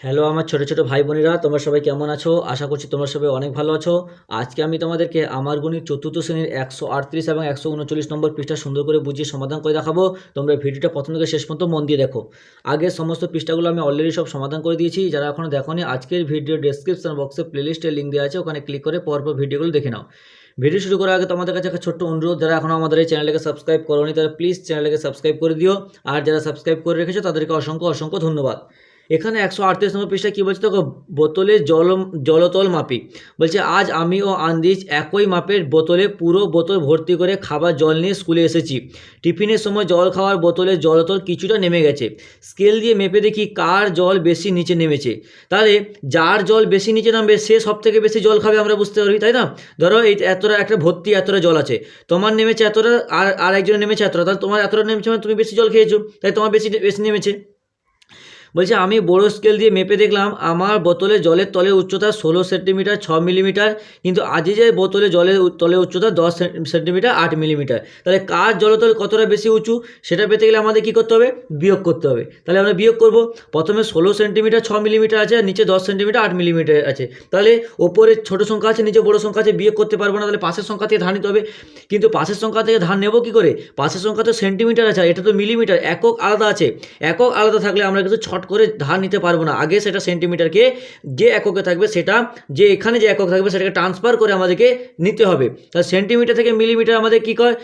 Hello আমার ছোটো ছোটো ভাই বোনেরা, তোমরা সবাই কেমন আছো? আশা করছি তোমরা সবাই অনেক ভালো আছো। আজকে আমি তোমাদেরকে আমার গণিত চতুর্থ শ্রেণির একশো আটত্রিশ এবং একশো উনচল্লিশ নম্বর পৃষ্ঠা সুন্দর করে বুঝিয়ে সমাধান করে দেখাবো। তোমরা ভিডিওটা প্রথম থেকে শেষ পর্যন্ত মন দিয়ে দেখো। আগের সমস্ত পৃষ্ঠাগুলো আমি অলরেডি সব সমাধান করে দিয়েছি। যারা এখনও দেখোনি, আজকের ভিডিও ডেসক্রিপশন বক্সে প্লেলিস্টের লিঙ্ক দেওয়া আছে। ওখানে ক্লিক করে পরপর ভিডিওগুলো দেখে নাও। ভিডিও শুরু করার আগে তোমাদের কাছে একটা ছোট্ট অনুরোধ, যারা এখনও আমাদের এই চ্যানেলটাকে সাবস্ক্রাইব করোনি, তারা প্লিজ চ্যানেলটাকে সাবস্ক্রাইব করে দিও। আর যারা সাবস্ক্রাইব করে রেখেছো, তাদেরকে অসংখ্য অসংখ্য ধন্যবাদ। এখানে একশো আটত্রিশ নম্বর পৃষ্ঠা কী বলছে? দেখো, বোতলে জল, জলতল মাপি। বলছে, আজ আমি ও আন্দিজ একই মাপের বোতলে পুরো বোতল ভর্তি করে খাবার জল নিয়ে স্কুলে এসেছি। টিফিনের সময় জল খাওয়ার বোতলে জলতল কিছুটা নেমে গেছে। স্কেল দিয়ে মেপে দেখি কার জল বেশি নিচে নেমেছে। তাহলে, যার জল বেশি নিচে নামবে, সে সব থেকে বেশি জল খাবে আমরা বুঝতে পারি তাই না? ধরো, এই এতটা একটা ভর্তি, এতটা জল আছে। তোমার নেমেছে এতটা, আর আর একজনের নেমেছে এতটা। তাহলে তোমার এতটা নেমেছে মানে তুমি বেশি জল খেয়েছো। তাই তোমার বেশি বেশি নেমেছে। বলছে, আমি বড় স্কেল দিয়ে মেপে দেখলাম, আমার বোতলে জলের তলের উচ্চতা ষোলো সেন্টিমিটার, ছ মিলিমিটার, কিন্তু আজিজের বোতলে জলের তলের উচ্চতা দশ সেন্টিমিটার, আট মিলিমিটার। তাহলে কার জলতল কতটা বেশি উঁচু, সেটা পেতে গেলে আমাদের কী করতে হবে? বিয়োগ করতে হবে। তাহলে আমরা বিয়োগ করব। প্রথমে ষোলো সেন্টিমিটার, ছ মিলিমিটার আছে, আর নিচে দশ সেন্টিমিটার, আট মিলিমিটার আছে। তাহলে ওপরে ছোটো সংখ্যা আছে, নিচে বড় সংখ্যা আছে, বিয়োগ করতে পারব না। তাহলে পাশের সংখ্যা থেকে ধার নিতে হবে। কিন্তু পাশের সংখ্যা থেকে ধার নেব কী করে? পাশের সংখ্যা তো সেন্টিমিটার আছে এটা তো মিলিমিটার, একক আলাদা আছে। একক আলাদা থাকলে আমরা কিন্তু ছট করে ধার নিতে পারব না। আগে সেটা সেন্টিমিটারকে যে এককে থাকবে সেটা, যে এখানে যে একক থাকবে সেটাকে ট্রান্সফার করে আমাদেরকে নিতে হবে। তাহলে সেন্টিমিটার থেকে মিলিমিটার আমাদের কী কয়?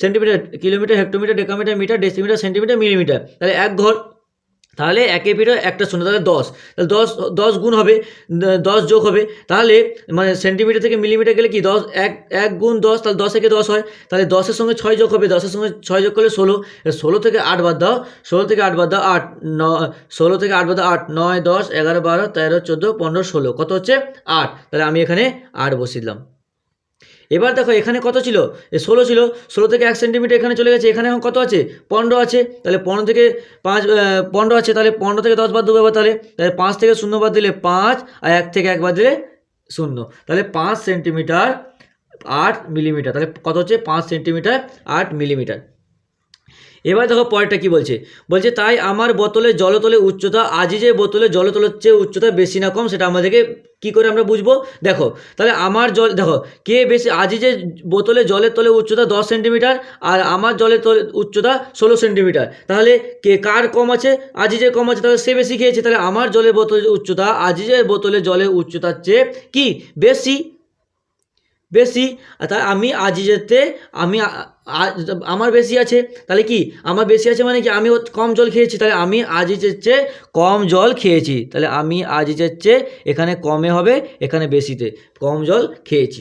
Centimetre kilometre hectometre decametre metre decimetre centimetre millimetre তাহলে এক ঘর তাহলে একে পিঠে একটা শূন্য, তাহলে দশ। তাহলে দশ দশ গুণ হবে, দশ যোগ হবে, তাহলে মানে সেন্টিমিটার থেকে মিলিমিটার গেলে কি দশ, এক এক গুণ দশ, তাহলে দশ একে দশ হয়। তাহলে দশের সঙ্গে ছয় যোগ হবে, দশের সঙ্গে ছয় যোগ করলে ষোলো। ষোলো থেকে আট বাদ দাও, ষোলো থেকে আট বাদ দাও, আট, ন, ষোলো থেকে আট বাদ দাও, আট, নয়, দশ, এগারো, বারো, তেরো, চোদ্দ, পনেরো, ষোলো। কত হচ্ছে? আট। তাহলে আমি এখানে আট বসিয়ে দিলাম। এবার দেখো, এখানে কত ছিল? ষোলো ছিল। ষোলো থেকে এক সেন্টিমিটার এখানে চলে গেছে। এখানে এখন কত আছে? পনেরো আছে। তাহলে পনেরো থেকে পাঁচ পনেরো আছে। তাহলে পনেরো থেকে দশ বাদ দেবো এবার তাহলে। তাহলে পাঁচ থেকে শূন্য বাদ দিলে পাঁচ আর এক থেকে এক বাদ দিলে শূন্য। তাহলে পাঁচ সেন্টিমিটার আট মিলিমিটার তাহলে কত হচ্ছে? পাঁচ সেন্টিমিটার আট মিলিমিটার এবার দেখো, পরেরটা কি বলছে? বলছে, তাই আমার বোতলে জলতলে উচ্চতা আজিজের বোতলে জলতলের চেয়ে উচ্চতা বেশি না কম, সেটা আমাদেরকে কি করে আমরা বুঝব? দেখো, তাহলে আমার জল, দেখো, কে বেশি যে বোতলে জলের তলে উচ্চতা দশ সেন্টিমিটার আর আমার জলের তলে উচ্চতা ষোলো সেন্টিমিটার, তাহলে কে, কার কম আছে? আজিজের কম আছে, তাহলে সে বেশি খেয়েছে, তাহলে আমার জলের বোতলের উচ্চতা আজিজের বোতলে জলের উচ্চতার চেয়ে কি? বেশি। বেশি তা আমি আমি আজিজেতে আমি আমার বেশি আছে, তাহলে কি? আমার বেশি আছে মানে কি? আমি কম জল খেয়েছি, তাহলে আমি আজিজের চেয়ে কম জল খেয়েছি, তাহলে আমি আজিজের চেয়ে এখানে কমে হবে, এখানে বেশিতে কম জল খেয়েছি।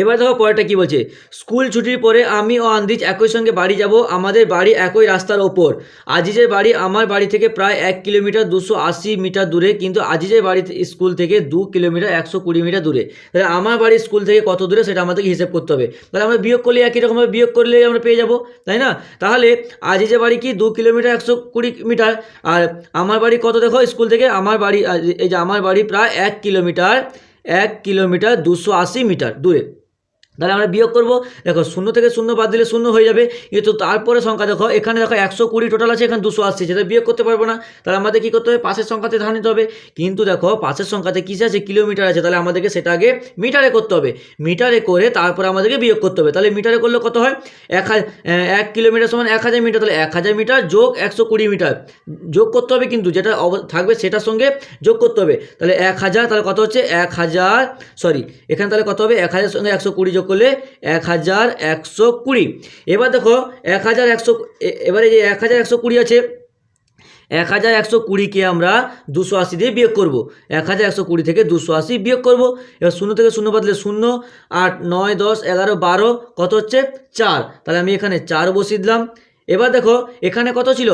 এবার দেখো পরেরটা কি বলছে? স্কুল ছুটির পরে আমি ও আন্দিজ একই সঙ্গে বাড়ি যাব, আমাদের বাড়ি একই রাস্তার ওপর। আজিজের বাড়ি আমার বাড়ি থেকে প্রায় এক কিলোমিটার দুশো আশি মিটার দূরে, কিন্তু আজিজের বাড়ি স্কুল থেকে দু কিলোমিটার একশো কুড়ি মিটার দূরে। তাহলে আমার বাড়ির স্কুল থেকে কত দূরে সেটা আমাদেরকে হিসেব করতে হবে। তাহলে আমরা বিয়োগ করলে একই রকমভাবে বিয়োগ করলে আমরা পেয়ে যাব, তাই না? তাহলে আজিজের বাড়ি কি দু কিলোমিটার একশো কুড়ি মিটার? আর আমার বাড়ি কত দেখো স্কুল থেকে? আমার বাড়ি, এই যে আমার বাড়ি প্রায় এক কিলোমিটার এক কিলোমিটার দুশো আশি মিটার দূরে তাহলে আমরা বিয়োগ করব। দেখো, শূন্য থেকে শূন্য বাদ দিলে শূন্য হয়ে যাবে। কিন্তু তারপরে সংখ্যা দেখো, এখানে দেখো একশো কুড়ি টোটাল আছে, এখানে দুশো আসছে। সেটা বিয়োগ করতে পারব না। তাহলে আমাদের কী করতে হবে? পাশের সংখ্যাতে ধার নিতে হবে। কিন্তু দেখো, পাশের সংখ্যাতে কিসে আছে? কিলোমিটার আছে। তাহলে আমাদেরকে সেটা আগে মিটারে করতে হবে। মিটারে করে তারপরে আমাদেরকে বিয়োগ করতে হবে। তাহলে মিটারে করলে কত হয়? এক এক কিলোমিটার সমান এক হাজার মিটার। তাহলে এক হাজার মিটার যোগ একশো কুড়ি মিটার। যোগ করতে হবে কিন্তু, যেটা থাকবে সেটার সঙ্গে যোগ করতে হবে। তাহলে এক হাজার, তাহলে কত হচ্ছে? এক হাজার সরি এখানে তাহলে কত হবে? এক হাজার সঙ্গে একশো কুড়ি যোগ করলে এক হাজার একশো কুড়ি। এবার দেখো এক হাজার একশো এবারে যে এক হাজার একশো কুড়ি আছে এক হাজার একশো কুড়িকে আমরা দুশো আশি দিয়ে বিয়োগ করব। এক হাজার একশো কুড়ি থেকে দুশো আশি বিয়োগ করব। এবার শূন্য থেকে শূন্য বাদলে শূন্য, আট, নয়, দশ, এগারো, বারো, কত হচ্ছে? চার। তাহলে আমি এখানে চার বসিয়ে দিলাম। এবার দেখো, এখানে কত ছিল?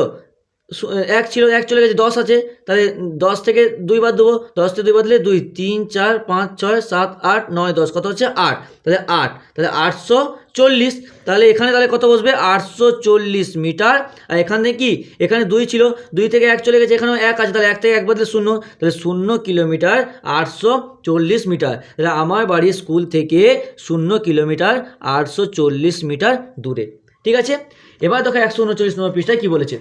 এক ছিল, এক চলে গেছে, দশ আছে। তাহলে দশ থেকে দুই বাদ দেবো। দশ থেকে দুই বাদ দিলে দুই, তিন, চার, পাঁচ, ছয়, সাত, আট, নয়, দশ। কত হচ্ছে? আট। তাহলে আট। তাহলে আটশো চল্লিশ। তাহলে এখানে তাহলে কত বসবে? আটশো চল্লিশ মিটার। আর এখান কি? এখানে দুই ছিল। দুই থেকে এক চলে গেছে, এখানেও এক আছে। তাহলে এক থেকে এক বাদলে শূন্য। তাহলে শূন্য কিলোমিটার আটশো চল্লিশ মিটার। তাহলে আমার বাড়ির স্কুল থেকে শূন্য কিলোমিটার আটশো চল্লিশ মিটার দূরে। ঠিক আছে? এবার দেখো একশো উনচল্লিশ নম্বর পৃষ্ঠায় কী বলেছে?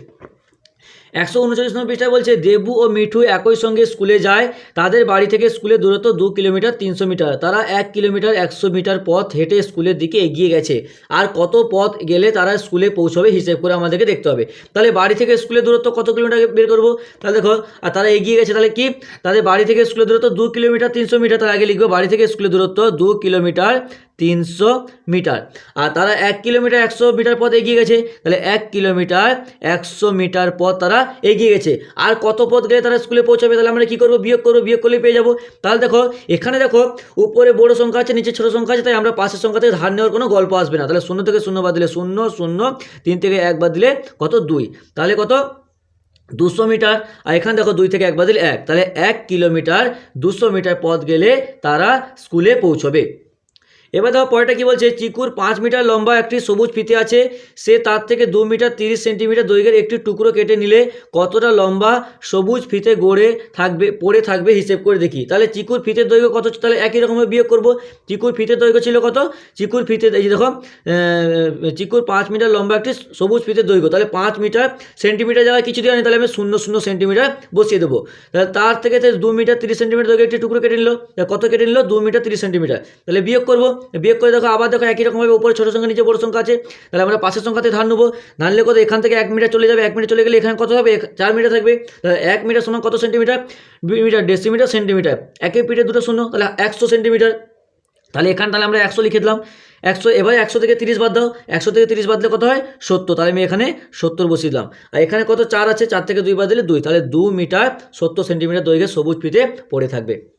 একশো উনচল্লিশ নম্বর পৃষ্ঠায় বলছে, দেবু ও মিঠু একই সঙ্গে স্কুলে যায়, তাদের বাড়ি থেকে স্কুলের দূরত্ব দু কিলোমিটার, তিনশো মিটার। তারা এক কিলোমিটার, একশো মিটার পথ হেঁটে স্কুলের দিকে এগিয়ে গেছে। আর কত পথ গেলে তারা স্কুলে পৌঁছবে, হিসেব করে আমাদেরকে দেখতে হবে। তাহলে বাড়ি থেকে স্কুলের দূরত্ব কত কিলোমিটার বের করব? তাহলে দেখো, আর তারা এগিয়ে গেছে, তাহলে কি? তাদের বাড়ি থেকে স্কুলের দূরত্ব দু কিলোমিটার, তিনশো মিটার, তার আগে লিখব, বাড়ি থেকে স্কুলের দূরত্ব দু কিলোমিটার তিনশো মিটার। আর তারা এক কিলোমিটার একশো মিটার পথ এগিয়ে গেছে। তাহলে এক কিলোমিটার একশো মিটার পথ তারা এগিয়ে গেছে। আর কত পথ গেলে তারা স্কুলে পৌঁছাবে? তাহলে আমরা কী করব? বিয়োগ করব, বিয়োগ করলে পেয়ে যাব। তাহলে দেখো, এখানে দেখো, উপরে বড় সংখ্যা আছে, নিচে ছোটো সংখ্যা আছে, তাই আমরা পাশের সংখ্যা থেকে ধার নেওয়ার কোনো গল্প আসবে না। তাহলে শূন্য থেকে শূন্য বাদ দিলে শূন্য শূন্য, তিন থেকে এক বাদ দিলে কত? দুই। তাহলে কত? দুশো মিটার। আর এখানে দেখো, দুই থেকে এক বাদ দিলে এক। তাহলে এক কিলোমিটার দুশো মিটার পথ গেলে তারা স্কুলে পৌঁছবে। এবার দেখো পরেরটা কি বলছে? চিকুর পাঁচ মিটার লম্বা একটি সবুজ ফিতে আছে। সে তার থেকে দু মিটার তিরিশ সেন্টিমিটার দৈর্ঘ্যের একটি টুকরো কেটে নিলে কতটা লম্বা সবুজ ফিতে গড়ে থাকবে, পড়ে থাকবে হিসেব করে দেখি। তাহলে চিকুর ফিতের দৈর্ঘ্য কত তাহলে একই রকমভাবে বিয়োগ করব। চিকুর ফিতের দৈর্ঘ্য ছিল কত? চিকুর ফিতে এই দেখো চিকুর পাঁচ মিটার লম্বা একটি সবুজ ফিতের দৈর্ঘ্য। তাহলে পাঁচ মিটার সেন্টিমিটার জায়গায় কিছু দেওয়া নেই। তাহলে আমি শূন্য শূন্য সেন্টিমিটার বসিয়ে দেবো। তাহলে তার থেকে দু মিটার তিরিশ সেন্টিমিটার দৈর্ঘ্যের একটি টুকরো কেটে নিল। কত কেটে নিল? দু মিটার তিরিশ সেন্টিমিটার। তাহলে বিয়োগ করব। বিয়োগ করে দেখো, আবার দেখো একই রকমভাবে উপরে ছোটো সংখ্যা, নিচে বড় সংখ্যা আছে। তাহলে আমরা পাশের সংখ্যাতে ধার নেব। ধার নিলে কত? এখান থেকে এক মিটার চলে যাবে। এক মিটার চলে গেলে এখানে কত হবে? চার মিটার থাকবে। তাহলে এক মিটার সমান কত সেন্টিমিটার? Metre, decimetre, centimetre. একের পিঠে দুটো শূন্য, তাহলে একশো সেন্টিমিটার। তাহলে এখানে, তাহলে আমরা একশো লিখে দিলাম। একশো, এবারে একশো থেকে তিরিশ বাদ দাও। একশো থেকে তিরিশ বাদ দিলে কত হয়? সত্তর। তাহলে আমি এখানে সত্তর বসিয়ে দিলাম। আর এখানে কত? চার আছে। চার থেকে দুই বাদ দিলে দুই। তাহলে দু মিটার সত্তর সেন্টিমিটার দৈর্ঘ্যে সবুজ পিঠে পড়ে থাকবে।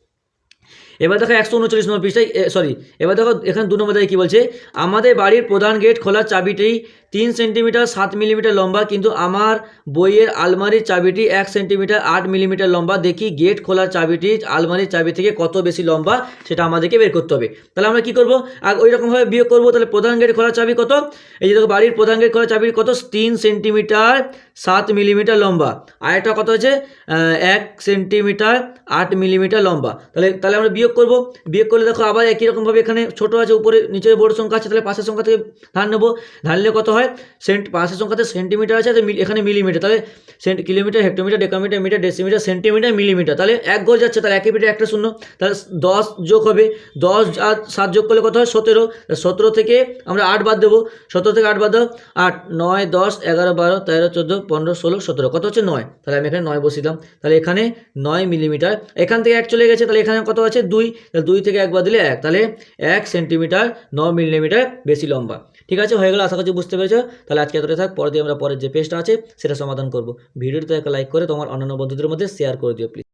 এবার দেখো একশো উনচল্লিশ নম্বর পৃষ্ঠায় সরি এবার দেখো এখানে দু নম্বর দেখায় কী বলছে? আমাদের বাড়ির প্রধান গেট খোলার চাবিটি তিন সেন্টিমিটার সাত মিলিমিটার লম্বা, কিন্তু আমার বইয়ের আলমারির চাবিটি এক সেন্টিমিটার আট মিলিমিটার লম্বা। দেখি গেট খোলার চাবিটি আলমারির চাবি থেকে কত বেশি লম্বা, সেটা আমাদেরকে বের করতে হবে। তাহলে আমরা কী করব? আর ওই রকমভাবে বিয়োগ করব, তাহলে প্রধান গেট খোলার চাবি কত? এই যে দেখো, বাড়ির প্রধান গেট খোলার চাবি কত? তিন সেন্টিমিটার সাত মিলিমিটার লম্বা। আর একটা কত হচ্ছে এক সেন্টিমিটার আট মিলিমিটার লম্বা। তাহলে তাহলে আমরা বিয়োগ করব। বিয়োগ করলে দেখো আবার একই রকমভাবে এখানে ছোটো আছে, উপরে, নিচে বড় সংখ্যা আছে, তাহলে পাশের সংখ্যা থেকে ধান নেব। ধান নিলে কত হয়? সেন্ট পাশের সংখ্যাতে সেন্টিমিটার আছে এখানে মিলিমিটার তাহলে cent kilometre hectometre decametre metre decimetre centimetre millimetre তাহলে এক গোল যাচ্ছে, তাহলে একই পিঠে একটা শূন্য, তাহলে দশ যোগ হবে, দশ আর সাত যোগ করলে কত হয়? সতেরো সতেরো থেকে আমরা আট বাদ দেবো, সতেরো থেকে আট বাদ দাও, আট, নয়, দশ, এগারো, বারো, তেরো, চোদ্দ, পনেরো, ষোলো, সতেরো, কত হচ্ছে? নয়, তাহলে আমি এখানে নয় বসিয়ে দিলাম, তাহলে এখানে নয় মিলিমিটার এখান থেকে এক চলে গেছে, তাহলে এখানে কত আছে? দুই, তাহলে দুই থেকে এক বাদ দিলে এক, তাহলে এক সেন্টিমিটার ন মিলিমিটার বেশি লম্বা, ঠিক আছে? হয়ে গেল, আশা করছি বুঝতে পেরেছ তাহলে আজকে এতটাই থাক পরে দিয়ে আমরা পরের যে পেজটা আছে, সেটা সমাধান করব। ভিডিওটা একটা লাইক করে তোমার অন্যান্য বন্ধুদের মধ্যে শেয়ার করে দিও প্লিজ